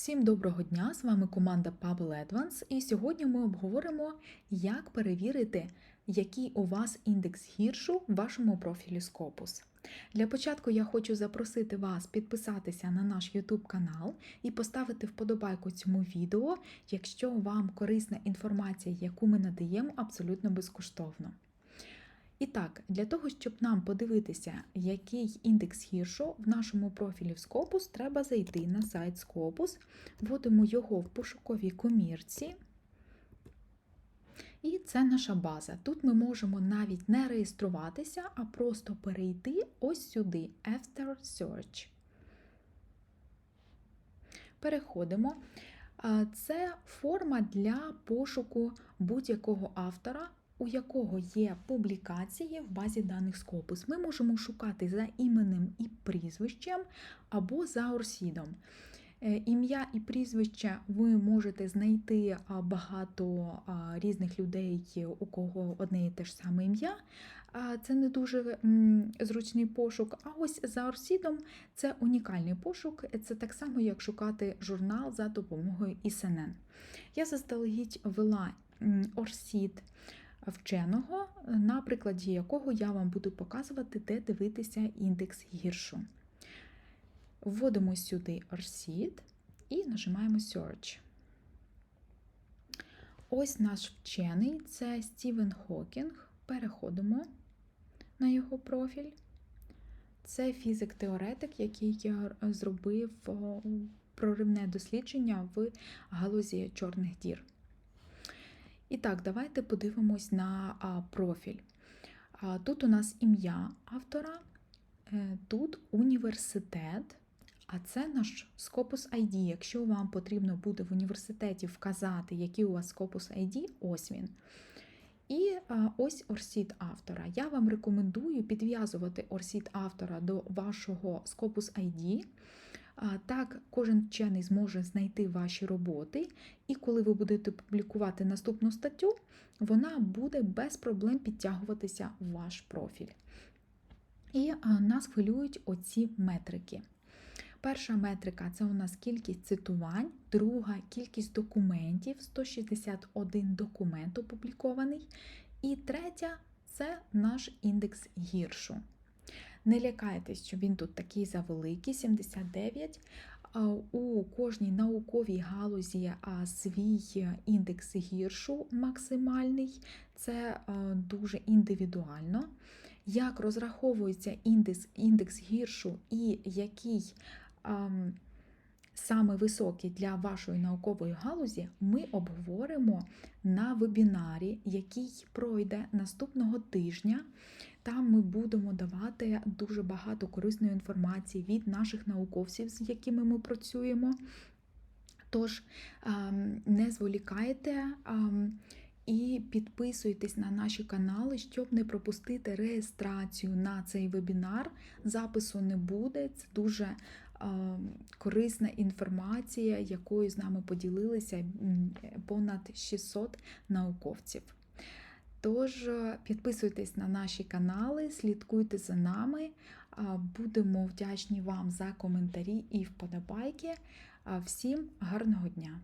Всім доброго дня! З вами команда Pubble Advance, і сьогодні ми обговоримо, як перевірити, який у вас індекс гіршу в вашому профілі Scopus. Для початку я хочу запросити вас підписатися на наш YouTube канал і поставити вподобайку цьому відео, якщо вам корисна інформація, яку ми надаємо абсолютно безкоштовно. І так, для того, щоб нам подивитися, який індекс гіршо в нашому профілі в Scopus, треба зайти на сайт Scopus, вводимо його в пошуковій комірці. І це наша база. Тут ми можемо навіть не реєструватися, а просто перейти ось сюди, After Search. Переходимо. Це форма для пошуку будь-якого автора у якого є публікації в базі даних Scopus. Ми можемо шукати за іменем і прізвищем або за орсідом. Е, Ім'я і прізвище ви можете знайти багато різних людей, у кого одне і те ж саме ім'я. Це не дуже зручний пошук. А ось за орсідом це унікальний пошук. Це так само, як шукати журнал за допомогою ІСНН. Я заздалегідь ввела орсід вченого, на прикладі якого я вам буду показувати, де дивитися індекс гіршу. Вводимо сюди RSEED і нажимаємо Search. Ось наш вчений це Стівен Хокінг. Переходимо на його профіль. Це фізик-теоретик, який зробив проривне дослідження в галузі чорних дір. І так, давайте подивимось на профіль. Тут у нас ім'я автора, е, тут університет, а це наш Scopus ID. Якщо вам потрібно буде в університеті вказати, який у вас Scopus ID, ось він. І ось орсід автора. Я вам рекомендую підв'язувати орсід автора до вашого Scopus ID. Так, кожен вчений зможе знайти ваші роботи, і коли ви будете публікувати наступну статтю, вона буде без проблем підтягуватися в ваш профіль. І нас хвилюють оці метрики. Перша метрика це у нас кількість цитувань, друга кількість документів, 161 документ опублікований. І третя це наш індекс гіршу. Не лякайтесь, що він тут такий завеликий, 79. У кожній науковій галузі свій індекс гіршу максимальний, це дуже індивідуально. Як розраховується індекс індекс гіршу і який саме високий для вашої наукової галузі, ми обговоримо на вебінарі, який пройде наступного тижня. Там ми будемо давати дуже багато корисної інформації від наших науковців, з якими ми працюємо. Тож, не зволікайте. І підписуйтесь на наші канали, щоб не пропустити реєстрацію на цей вебінар. Запису не буде. Це дуже корисна інформація, якою з нами поділилися понад 600 науковців. Тож, підписуйтесь на наші канали, слідкуйте за нами. Будемо вдячні вам за коментарі і вподобайки. Всім гарного дня!